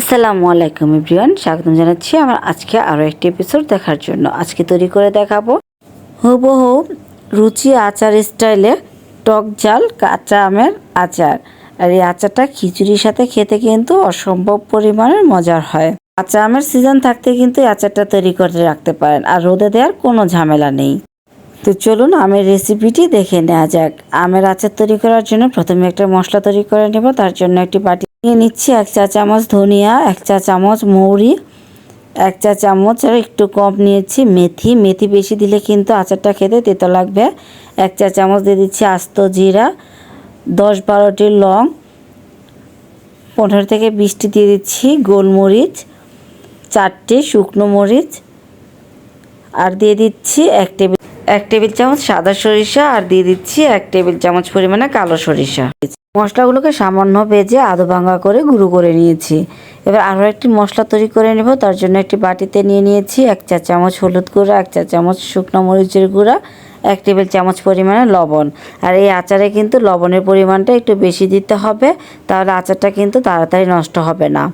আসসালামু আলাইকুম এভরিওয়ান, স্বাগতম জানাচ্ছি আমার আজকে আরও একটি এপিসোড দেখার জন্য। আজকে তৈরি করে দেখাবো হুবহু রুচি আচার স্টাইলে টক জাল কাঁচা আমের আচার। আর এই আচারটা খিচুড়ির সাথে খেতে কিন্তু অসম্ভব পরিমাণের মজার হয়। কাঁচা আমের সিজন থাকতে কিন্তু এই আচারটা তৈরি করে রাখতে পারেন, আর রোদে দেওয়ার কোনো ঝামেলা নেই। তো চলুন আমের রেসিপিটি দেখে নেওয়া যাক। আমের আচার তৈরি করার জন্য প্রথমে একটা মশলা তৈরি করে নেব, তার জন্য একটি বাটি নিয়ে নিচ্ছি এক চা চামচ ধনিয়া, এক চা চামচ মৌরি, এক চা চামচ আর একটু কম নিয়েছি মেথি। মেথি বেশি দিলে কিন্তু আচারটা খেতে তেতো লাগবে। এক চা চামচ দিয়ে দিচ্ছি আস্ত জিরা, দশ বারোটি লং, পনেরো থেকে বিশটি দিয়ে দিচ্ছি গোলমরিচ, চারটে শুকনো মরিচ, আর দিয়ে দিচ্ছি এক টেবিল এক টেবিল চামচ সাদা সরিষা আর দিয়ে দিচ্ছি এক টেবিল চামচ পরিমাণে কালো সরিষা। মশলাগুলোকে সামান্য ভেজে আধো ভাঙা করে গুঁড়ো করে নিয়েছি। এবার আরও একটি মশলা তৈরি করে নেব, তার জন্য একটি বাটিতে নিয়ে নিয়েছি এক চা চামচ হলুদ গুঁড়া, এক চা চামচ শুকনো মরিচের গুঁড়া, এক টেবিল চামচ পরিমাণে লবণ। আর এই আচারে কিন্তু লবণের পরিমাণটা একটু বেশি দিতে হবে, তাহলে আচারটা কিন্তু তাড়াতাড়ি নষ্ট হবে না।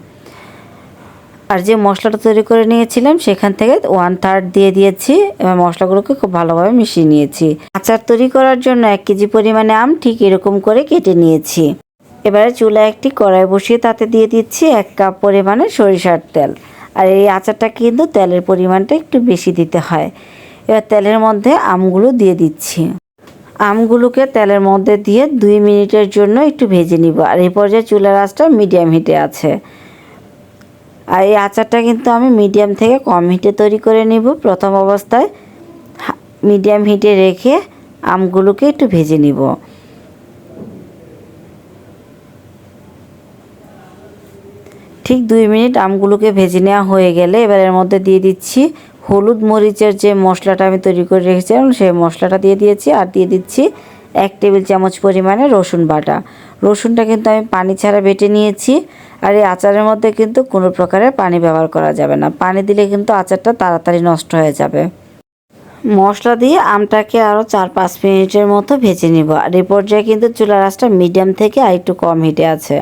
আর যে মশলাটা তৈরি করে নিয়েছিলাম, সেখান থেকে ওয়ান থার্ড দিয়ে দিয়েছি এবার মশলাগুলোকে খুব ভালোভাবে মিশিয়ে নিয়েছি। আচার তৈরি করার জন্য এক কেজি পরিমাণে আম ঠিক এরকম করে কেটে নিয়েছি। এবারে চুলায় একটি কড়াই বসিয়ে তাতে দিয়ে দিচ্ছি এক কাপ পরিমাণে সরিষার তেল। আর এই আচারটা কিন্তু তেলের পরিমাণটা একটু বেশি দিতে হয়। এবার তেলের মধ্যে আমগুলো দিয়ে দিচ্ছি। আমগুলোকে তেলের মধ্যে দিয়ে দুই মিনিটের জন্য একটু ভেজে নিব। আর এই পর্যায়ে চুলার আঁচটা মিডিয়াম হিটে আছে। আর এই আচারটা কিন্তু আমি মিডিয়াম থেকে কম হিটে তৈরি করে নিব। প্রথম অবস্থায় মিডিয়াম হিটে রেখে আমগুলোকে একটু ভেজে নিব। ঠিক দুই মিনিট আমগুলোকে ভেজে নেওয়া হয়ে গেলে এবার এর মধ্যে দিয়ে দিচ্ছি হলুদ মরিচের যে মশলাটা আমি তৈরি করে রেখেছিলাম, সেই মশলাটা দিয়ে দিয়েছি। আর দিয়ে দিচ্ছি এক টেবিল চামচ পরিমাণে রসুন বাটা। রসুনটা কিন্তু আমি পানি ছাড়া বেটে নিয়েছি আর এই আচারের মধ্যে কিন্তু কোনো প্রকারের পানি ব্যবহার করা যাবে না। পানি দিলে কিন্তু আচারটা তাড়াতাড়ি নষ্ট হয়ে যাবে। মশলা দিয়ে আমটাকে আরও চার পাঁচ মিনিটের মতো ভেজে নিব। আর এই পর্যায়ে কিন্তু চুলার আঁচটা মিডিয়াম থেকে আর একটু কম হিটে আছে।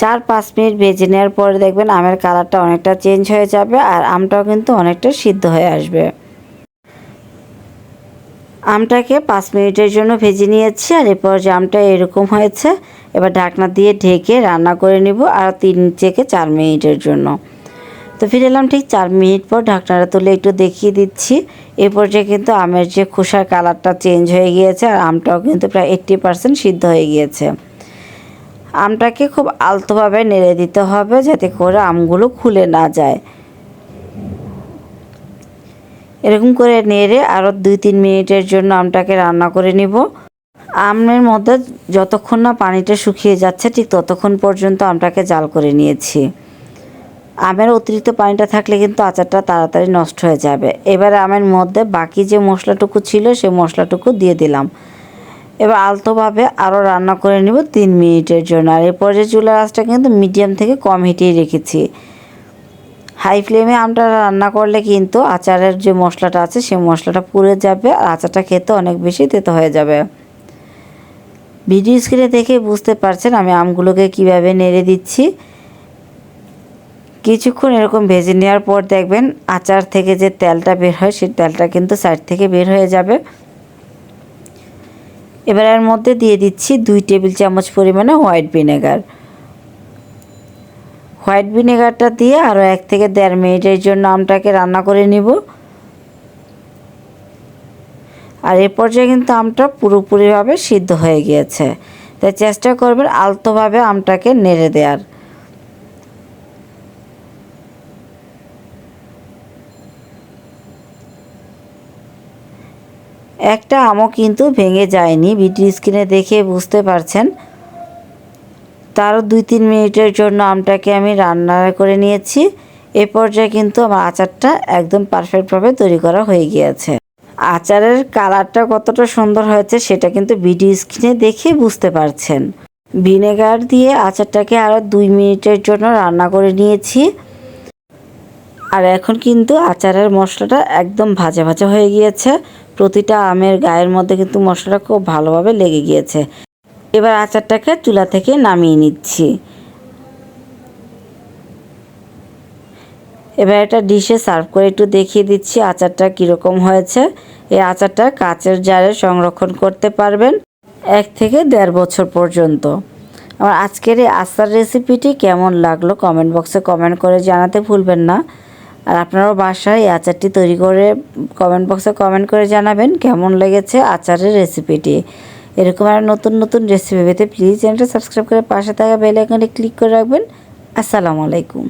চার পাঁচ মিনিট ভেজে নেওয়ার পরে দেখবেন আমের কালারটা অনেকটা চেঞ্জ হয়ে যাবে আর আমটাও কিন্তু অনেকটা সিদ্ধ হয়ে আসবে। আমটাকে পাঁচ মিনিটের জন্য ভেজে নিয়েছি আর এরপর যে আমটা এরকম হয়েছে, এবার ঢাকনা দিয়ে ঢেকে রান্না করে নিব আর তিন থেকে চার মিনিটের জন্য। তো ফিরে এলাম ঠিক চার মিনিট পর ঢাকনাটা তুলে একটু দেখিয়ে দিচ্ছি। এ পর্যায়ে কিন্তু আমের যে খোসার কালারটা চেঞ্জ হয়ে গিয়েছে আর আমটাও কিন্তু প্রায় এইট্টি পারসেন্ট সিদ্ধ হয়ে গিয়েছে। আমটাকে খুব আলতোভাবে নেড়ে দিতে হবে যাতে করে আমগুলো খুলে না যায়। এরকম করে নেড়ে আরও দুই তিন মিনিটের জন্য আমটাকে রান্না করে নিব। আমের মধ্যে যতক্ষণ না পানিটা শুকিয়ে যাচ্ছে, ঠিক ততক্ষণ পর্যন্ত আমটাকে জাল করে নিয়েছি। আমের অতিরিক্ত পানিটা থাকলে কিন্তু আচারটা তাড়াতাড়ি নষ্ট হয়ে যাবে। এবারে আমের মধ্যে বাকি যে মশলাটুকু ছিল সেই মশলাটুকু দিয়ে দিলাম। এবার আলতোভাবে আরও রান্না করে নিব তিন মিনিটের জন্য। আর এরপর যে চুলার আঁচটা কিন্তু মিডিয়াম থেকে কম হিটেই রেখেছি। হাই ফ্লেমে আমটা রান্না করলে কিন্তু আচারের যে মশলাটা আছে, সেই মশলাটা পুড়ে যাবে আর আচারটা খেতে অনেক বেশি তেতো হয়ে যাবে। ভিডিও স্ক্রিনে দেখে বুঝতে পারছেন আমি আমগুলোকে কীভাবে নেড়ে দিচ্ছি। কিছুক্ষণ এরকম ভেজে নেওয়ার পর দেখবেন আচার থেকে যে তেলটা বের হয়, সেই তেলটা কিন্তু সাইড থেকে বের হয়ে যাবে। এবার এর মধ্যে দিয়ে দিচ্ছি দুই টেবিল চামচ পরিমাণে হোয়াইট ভিনেগার। হোয়াইট ভিনেগারটা দিয়ে আরও এক থেকে দেড় মিনিটের জন্য আমটাকে রান্না করে নিব। আর এ পর্যায়ে কিন্তু আমটা পুরোপুরিভাবে সিদ্ধ হয়ে গিয়েছে। তাই চেষ্টা করবেন আলতোভাবে আমটাকে নেড়ে দেওয়ার একটা আমও কিন্তু ভেঙে যায়নি। ভিডিও স্ক্রিনে দেখে বুঝতে পারছেন। তারও দুই তিন মিনিটের জন্য আমটাকে আমি রান্না করে নিয়েছি। এ পর্যায়ে কিন্তু আমার আচারটা একদম পারফেক্টভাবে তৈরি করা হয়ে গিয়েছে। আচারের কালারটা কতটা সুন্দর হয়েছে সেটা কিন্তু ভিডিও স্ক্রিনে দেখে বুঝতে পারছেন। ভিনেগার দিয়ে আচারটাকে আরও দুই মিনিটের জন্য রান্না করে নিয়েছি। আর এখন কিন্তু আচারের মশলাটা একদম ভাজা ভাজা হয়ে গিয়েছে। প্রতিটা আমের গায়ের মধ্যে কিন্তু মশলাটা খুব ভালোভাবে লেগে গিয়েছে। এবার আচারটাকে চুলা থেকে নামিয়ে নিচ্ছি। এবার একটা ডিশে সার্ভ করে একটু দেখিয়ে দিচ্ছি আচারটা কীরকম হয়েছে। এই আচারটা কাচের জারে সংরক্ষণ করতে পারবেন এক থেকে দেড় বছর পর্যন্ত। আমার আজকের এই আচার রেসিপিটি কেমন লাগল কমেন্ট বক্সে কমেন্ট করে জানাতে ভুলবেন না। আর আপনারাও বাসায় এই আচারটি তৈরি করে কমেন্ট বক্সে কমেন্ট করে জানাবেন কেমন লেগেছে আচারের রেসিপিটি। এরকম আর নতুন নতুন রেসিপি পেতে প্লিজ চ্যানেলটা সাবস্ক্রাইব করে পাশে থাকা বেল আইকনে ক্লিক করে রাখবেন। আসসালামু আলাইকুম।